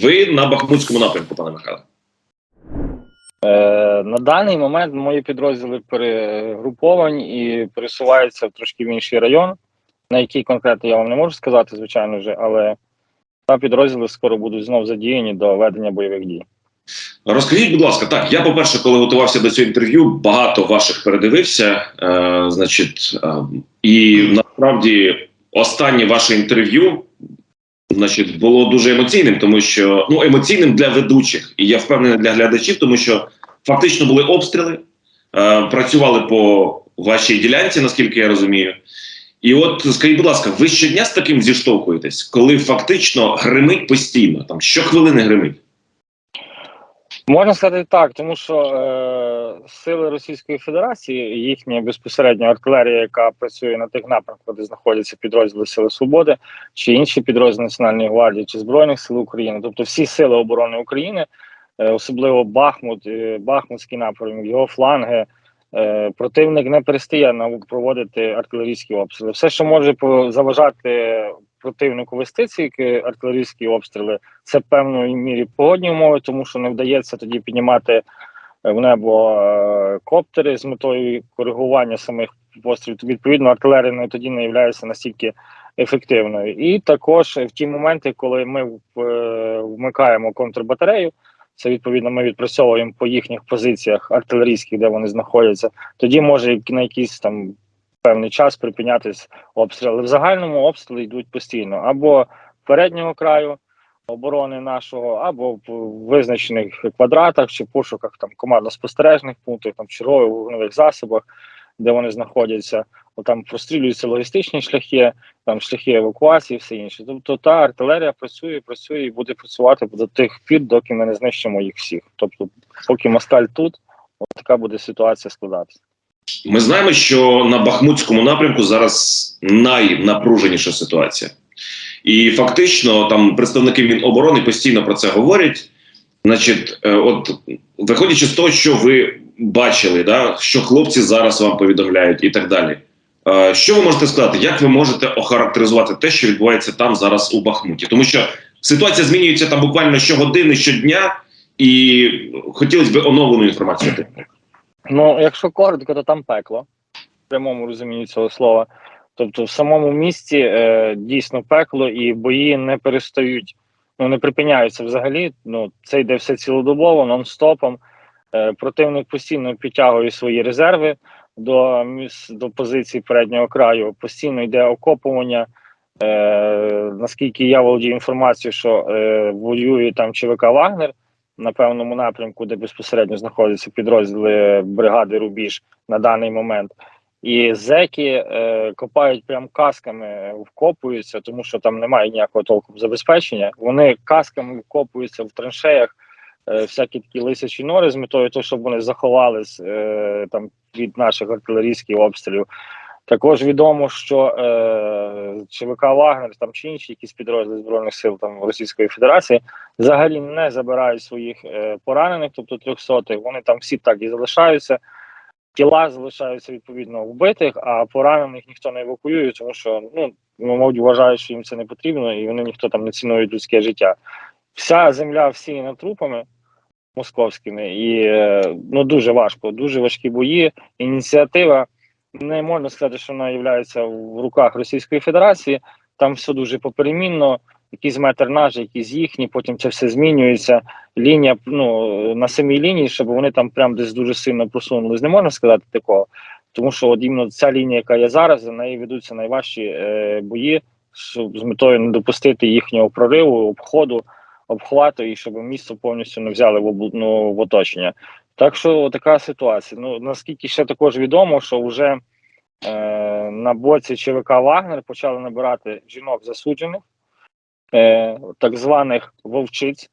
Ви на Бахмутському напрямку, пане Михайло. Е, на даний момент мої підрозділи перегруповані і пересуваються в трошки в інший район, на який конкретно я вам не можу сказати, звичайно вже, але та підрозділи скоро будуть знов задіяні до ведення бойових дій. Розкажіть, будь ласка, так я, по-перше, коли готувався до цього інтерв'ю, багато ваших передивився. Е, значить, е, і насправді останнє ваше інтерв'ю значить, було дуже емоційним, тому що ну емоційним для ведучих, і я впевнений для глядачів, тому що фактично були обстріли, е, працювали по вашій ділянці, наскільки я розумію. І от скажіть, будь ласка, ви щодня з таким зіштовхуєтесь, коли фактично гримить постійно, там щохвилини гримить. Можна сказати так, тому що е, сили Російської Федерації, їхня безпосередня артилерія, яка працює на тих напрямках, де знаходяться підрозділи Сили Свободи, чи інші підрозділи Національної гвардії чи Збройних сил України, тобто всі сили оборони України, е, особливо Бахмут, е, Бахмутський напрямок, його фланги. Е, противник не перестає проводити артилерійські обстріли. Все, що може заважати противнику вести ці артилерійські обстріли, це в певної мірі погодні умови, тому що не вдається тоді піднімати в небо е, коптери з метою коригування самих пострілів. Відповідно, артилерія тоді не є настільки ефективною. І також в ті моменти, коли ми е, вмикаємо контрбатарею. Це відповідно ми відпрацьовуємо по їхніх позиціях артилерійських, де вони знаходяться. Тоді може на якийсь там певний час припинятись обстріл. Але в загальному обстріли йдуть постійно або переднього краю оборони нашого, або в визначених квадратах чи пошуках там командно-спостережних пунктів, там чергових вогневих засобах, де вони знаходяться. О, Там прострілюються логістичні шляхи, там шляхи евакуації, все інше. Тобто та артилерія працює, працює і буде працювати до тих пір, доки ми не знищимо їх всіх. Тобто, поки москаль тут, от така буде ситуація складатися. Ми знаємо, що на Бахмутському напрямку зараз найнапруженіша ситуація, і фактично там представники Міноборони постійно про це говорять. Значить, е, от виходячи з того, що ви бачили, да, що хлопці зараз вам повідомляють, і так далі. Е, Що ви можете сказати? Як ви можете охарактеризувати те, що відбувається там зараз у Бахмуті? Тому що ситуація змінюється там буквально щогодини, щодня, і хотілося б оновлену інформацію. Ну, якщо коротко, то там пекло в прямому розумінні цього слова. Тобто, в самому місті е, дійсно пекло, і бої не перестають, ну не припиняються взагалі. Ну це йде все цілодобово, нон-стопом. Е, противник постійно підтягує свої резерви до до позицій переднього краю. Постійно йде окопування. Е, наскільки я володію інформацією, що е, воює там ЧВК Вагнер на певному напрямку, де безпосередньо знаходяться підрозділи бригади Рубіж на даний момент. І зеки е, копають прям касками, вкопуються, тому що там немає ніякого толку забезпечення. Вони касками вкопуються в траншеях, е, всякі такі лисячі нори з метою того, щоб вони заховались е, там від наших артилерійських обстрілів. Також відомо, що е, ЧВК Вагнер там чи інші якісь підрозділи збройних сил там Російської Федерації взагалі не забирають своїх е, поранених, тобто трьохсотих. Вони там всі так і залишаються. Тіла залишаються відповідно вбитих, а поранених ніхто не евакуює, тому що ну мабуть вважають, що їм це не потрібно, і вони ніхто там не цінують людське життя. Вся земля всіяна трупами московськими, і е, ну дуже важко, дуже важкі бої. Ініціатива не можна сказати, що вона є в руках Російської Федерації. Там все дуже поперемінно. Якийсь метр наш, якийсь їхні, потім це все змінюється. Лінія ну на самій лінії, щоб вони там прям десь дуже сильно просунулись. Не можна сказати такого, тому що от іменно ця лінія, яка є зараз, за неї ведуться найважчі е, бої, щоб з метою не допустити їхнього прориву, обходу, обхвату і щоб місто повністю не взяли в обл- ну, в оточення. Так що така ситуація. Ну наскільки ще також відомо, що вже е, на боці ЧВК Вагнер почали набирати жінок засуджених, е, так званих вовчиць.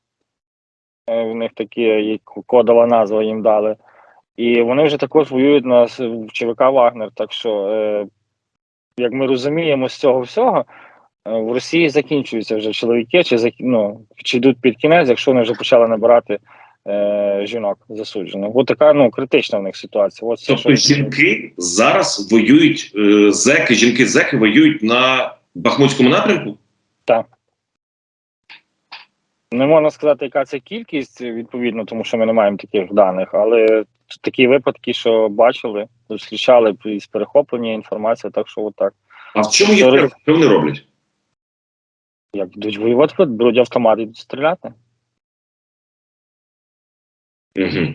Е, в них такі кодова назва їм дали. І вони вже також воюють на в ЧВК Вагнер. Так що, е, як ми розуміємо з цього всього, е, в Росії закінчуються вже чоловіки, чи ну, чи йдуть під кінець, якщо вони вже почали набирати е, жінок засуджених. Ось така ну, критична в них ситуація. От Тобто що- жінки зараз воюють, е, зеки, жінки-зеки воюють на Бахмутському напрямку? Так. Не можна сказати, яка це кількість, відповідно, тому що ми не маємо таких даних, але такі випадки, що бачили, зустрічали із перехоплення інформації, так що отак. А в чому є Sorry. Що вони роблять? Як йдуть воювати, беруть автомат і йдуть стріляти. Угу.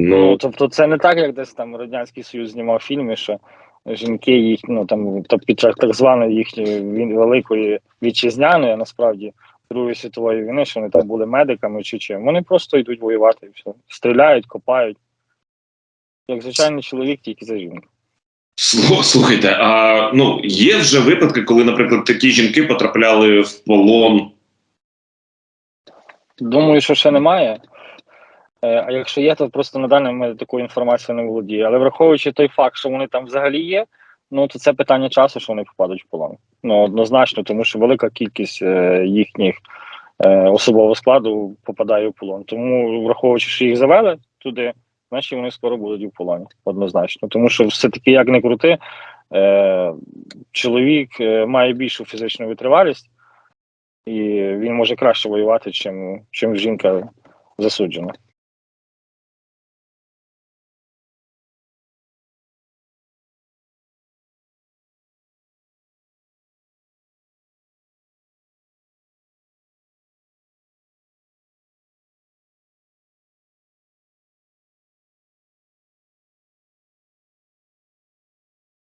Ну, Ну, тобто, це не так, як десь там Радянський Союз знімав фільми, що жінки їх, ну там та під час так званої їхньої великої вітчизняної, а насправді Другої світової війни, що вони там були медиками чи чим. Вони просто йдуть воювати і все. Стріляють, копають. Як звичайний чоловік, тільки за жінку. слухайте, а ну є вже випадки, коли, наприклад, такі жінки потрапляли в полон. Думаю, що ще немає. Е, А якщо є, то просто на даний момент такою інформацією не володіє. Але враховуючи той факт, що вони там взагалі є, ну то це питання часу, що вони попадуть в полон. Ну однозначно, тому що велика кількість е, їхніх е, особового складу попадає в полон. Тому, враховуючи, що їх завели туди, значить вони скоро будуть в полоні. Однозначно. Тому що все-таки як не крути, е, чоловік е, має більшу фізичну витривалість, і він може краще воювати, чим, чим жінка засуджена.